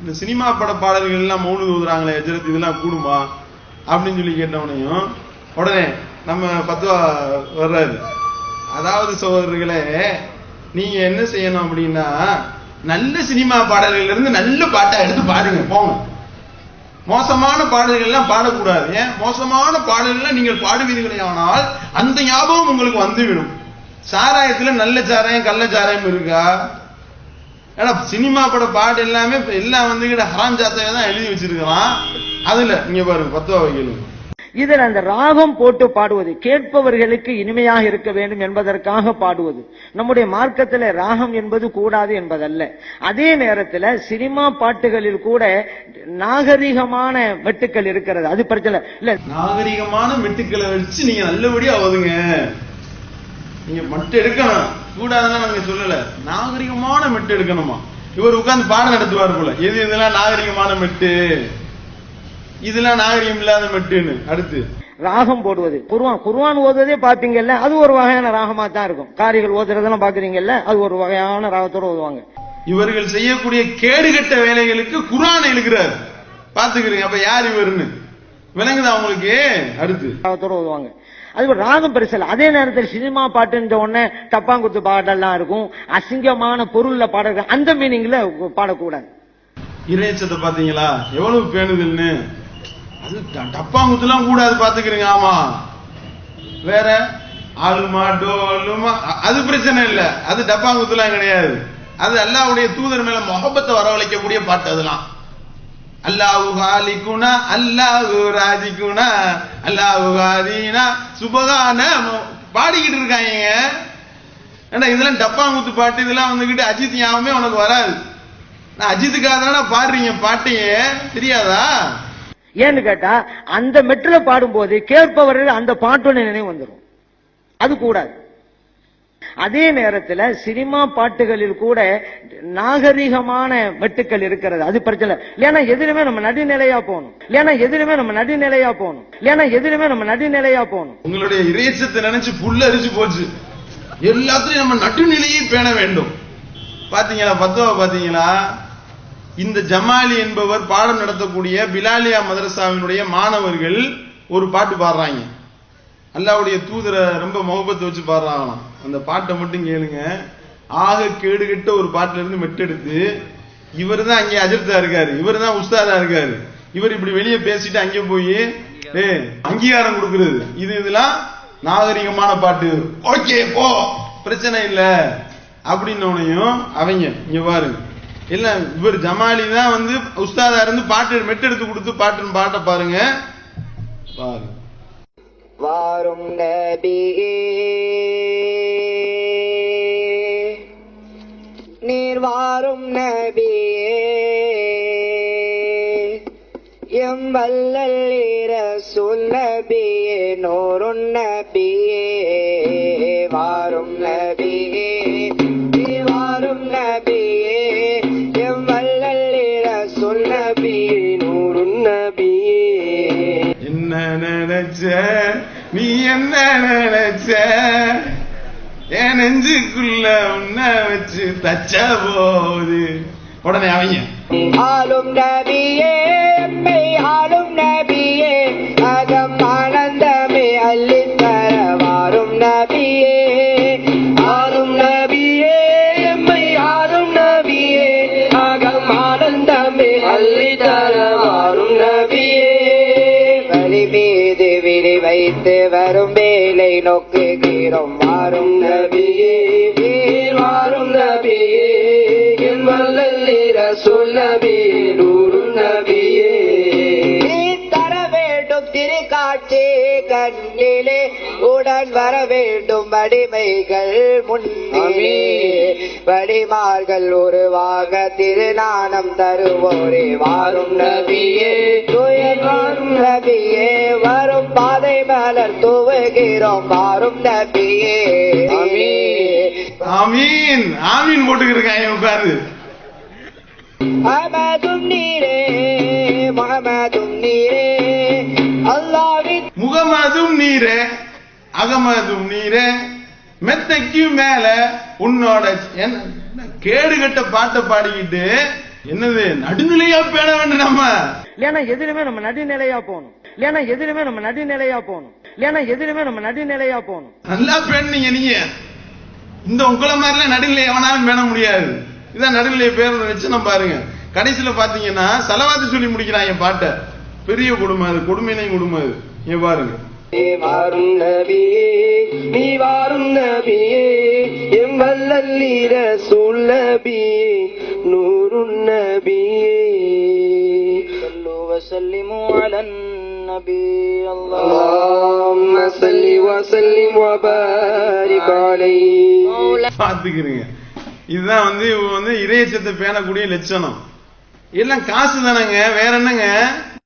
இந்த சினிமா பட பாடல்கள் எல்லாம் மௌனு ஊதுறாங்களே எஜரத் இதெல்லாம் கூடுமா? அப்படின்னு சொல்லி கேட்டவனையும் உடனே நம்ம பத்துவா வர்றாரு. அதாவது சோதரர்களே நீங்க என்ன செய்யணும் அப்படின்னா நல்ல சினிமா பாடல்கள் இருந்து நல்ல பாட்டா எடுத்து பாடுங்க போங்க. மோசமான பாடல்கள்லாம் பாடக்கூடாது. ஏன்? மோசமான பாடல்கள்லாம் நீங்கள் பாடுவீர்களே ஆனால் அந்த ஞாபகம் உங்களுக்கு வந்துவிடும். சாராயத்துல நல்ல சாராயம் கள்ள சாராயம் இருக்கா? ஏன்னா சினிமா பட பாட்டு எல்லாமே எல்லாம் வந்து ஹராம் ஜாத்தையை தான் எழுதி வச்சிருக்கிறான். அதுல இங்க பாருங்க பத்துவா வைக்கலும் இதில் அந்த ராகம் போட்டு பாடுவது கேட்பவர்களுக்கு இனிமையாக இருக்க வேண்டும் என்பதற்காக பாடுவது. நம்முடைய மார்க்கத்தில் ராகம் என்பது கூடாது என்பதல்ல. அதே நேரத்தில் சினிமா பாட்டுகளில் கூட நாகரிகமான மெட்டுக்கள் இருக்கிறது. அது பிரச்சனை இல்ல. நாகரிகமான மெட்டுக்களை வச்சு நீங்க நல்லபடியா ஓதுங்க நீங்க மட்டு எடுக்கணும். கூடாதுன்னா நாங்க சொல்லல. நாகரிகமான மெட்டு எடுக்கணுமா? இவர் உட்கார்ந்து பாடம் நடத்துவார் போல. எது இதெல்லாம் நாகரிகமான மெட்டு. இதெல்லாம் நாகரிகம் இல்லாத மெட்டுன்னு. அடுத்து. ராகம் போடுவது. குர்ஆன் குர்ஆன் ஓதுவதே பாப்பீங்கல்ல அது ஒரு வகையான ராகமா தான் இருக்கும். காரிகள் ஓதுறதெல்லாம் பாக்குறீங்கல்ல அது ஒரு வகையான ராகத்தோட ஓதுவாங்க. இவர்கள் செய்யக்கூடிய கேடுகட்ட வேலைகளுக்கு குரான் எழுகிறார் பாத்துக்கிறீங்க அப்ப யார் இவருன்னு விளங்குதா உங்களுக்கு? அடுத்து. ராகத்தோட ஓதுவாங்க. அது ஒரு ராகம் பெருசல். அதே நேரத்தில் சினிமா பாட்டுன்ற உடனே டப்பாங்குத்து பாடலாம் இருக்கும். அசிங்கமான பொருள்ல பாட அந்த மீனிங்ல பாடக்கூடாது. இறைச்சத்தை பாத்தீங்களா எவ்வளவு பேணுதுன்னு? அது டப்பாங்குத்துலாம் கூடாது பாத்துக்கிறீங்க ஆமா. வேற? ஆளுமா டோலுமா அது பிரச்சனை இல்ல. அது டப்பாங்குத்துலாம் கிடையாது. அது அல்லாவுடைய தூதர் மேல முகப்பத்தை வரவழைக்கக்கூடிய பாட்டு அதெல்லாம். அல்லாஹு ஹாலிகுனா அல்லாஹு ராஜிகுனா அல்லாஹு ஹாதீனா சுபகான பாடிக்கிட்டு இருக்காங்க. ஏன்னா இதெல்லாம் டப்பாங்குத்து பாட்டு இதெல்லாம் வந்துகிட்டு அஜித் ஞாபகமே உனக்கு வராது. நான் அஜித்துக்காக தானே பாடுறீங்க பாட்டையே தெரியாதா? ஏன்னு கேட்டா அந்த மெட்ல பாடும்போது கேட்பவர்கள் அந்த பாட்டோட நினைவு வந்துடும் அது கூடாது. அதே நேரத்தில் சினிமா பாட்டுகளில் கூட நாகரிகமான வெட்டுக்கள் இருக்கிறது. அது பிரச்சனை. இல்லைன்னா எதிலுமே நம்ம நடுநிலையா போகணும். இல்லைன்னா எதிலுமே நம்ம நடுநிலையா போகணும். இல்லைன்னா எதிலுமே நம்ம நடுநிலையா போகணும். உங்களுடைய இறைச்சத்தை நினைச்சு புல்ல அரிச்சு போச்சு. எல்லாத்துலயும் நம்ம நடுநிலையை பேண வேண்டும். பாத்தீங்களா பத்துவா பாத்தீங்களா? இந்த ஜமாலி என்பவர் பாடம் நடத்தக்கூடிய பிலாலியா மதரசாவினுடைய மாணவர்கள் ஒரு பாட்டு பாடுறாங்க. அல்லாவுடைய தூதரை ரொம்ப முகப்பத்தை வச்சு பாடுறாங்களாம். அந்த பாட்டை மட்டும் கேளுங்க. ஆக கேடுகட்ட ஒரு பாட்டுல இருந்து மெட்டெடுத்து இவர் தான் அங்கே அஜர்த்தா இருக்காரு. இவர் தான் உஸ்தாதா இருக்காரு. இவர் இப்படி வெளியே பேசிட்டு அங்கே போய் ஏ அங்கீகாரம் கொடுக்கறது. இது இதெல்லாம் நாகரிகமான பாட்டு. ஓகே போ. பிரச்சனை இல்லை. அப்படின்னோனையும் அவங்க இங்க பாருங்க. இல்ல இவர் ஜமாலி தான் வந்து உஸ்தாதா இருந்து பாட்டு மெட்டெடுத்து கொடுத்து பாட்டுன்னு பாட்டை பாருங்க. பாருங்க. வாரும் நபியே. நீர் வாரும் நபியே. எம் வல்லல்லீர சொல் நபியே நூறும் நபியே. என்ன நினைச்ச? என் நெஞ்சுக்குள்ள உன்ன வச்சு தச்ச போகுது. உடனே அவங்க. ஆளும் நபியே எம்மை ஆளும் நபியே அகம் ஆனந்தமே அள்ளி தர வாரும் நபியே. ஆளும் நபியே எம்மை ஆளும் நபியே அகம் ஆனந்தமே அள்ளி தர நபியே வாரும் நபியே என் வல்லல்லீர சொல் நபியே நூறும் நபியே. தர வேண்டும் திருக்காட்சி கண்ணிலே உடன் வர வேண்டும் வடிமைகள் முன்னே. வடிமார்கள் உருவாக திருநானம் தருவோரே வாரும் நபியே. தூவுகிறோம் நபியே. ஆமீன். ஆமீன். போட்டுக்கிட்டு உட்கார்ந்து அமதும் நீரே முகமதும் நீரே. அல்லாவின் முகமதும் நீரே அகமதும் நீரே. மெத்தைக்கும் மேல உன்னோட என்ன- என்ன கேடுகட்ட பாட்டை பாடிக்கிட்டு என்னது நடுநிலையா பேண வேண்டும் நம்ம. இல்லைன்னா எதிலுமே நம்ம நடுநிலையா போகணும். இல்லைன்னா எதிலுமே நம்ம நடுநிலையா போகணும். இல்லைன்னா எதிலுமே நம்ம நடுநிலையா போகணும். நல்லா பேணுங்க நீங்க இந்த உங்களை மாதிரிலாம் நடுநிலை எவனாலும் பேண முடியாது. இதான் நடுநிலை பேர் வச்சு பாருங்க. கடைசியில பாத்தீங்கன்னா செலவாத்து சொல்லி முடிக்கிறான் என் பாட்டை. பெரிய குடும்பம் அது கொடுமையினை கொடுமை அது. இங்க பாருங்க. நீ வாரும் நபியே நீ வாரும் நபியே எம் வல்லல்லீர சுல்லபியே நூறு நபியே சல்லுவ சல்லிமு அலன் النبي الله اللهم صل وسلم وبارك عليه பாத்துக்கிறீங்க இதுதான் வந்து இவங்க வந்து இறையச்சத்தை பேணக்கூடிய லட்சணம் எல்லாம் காசு தானேங்க வேற என்னங்க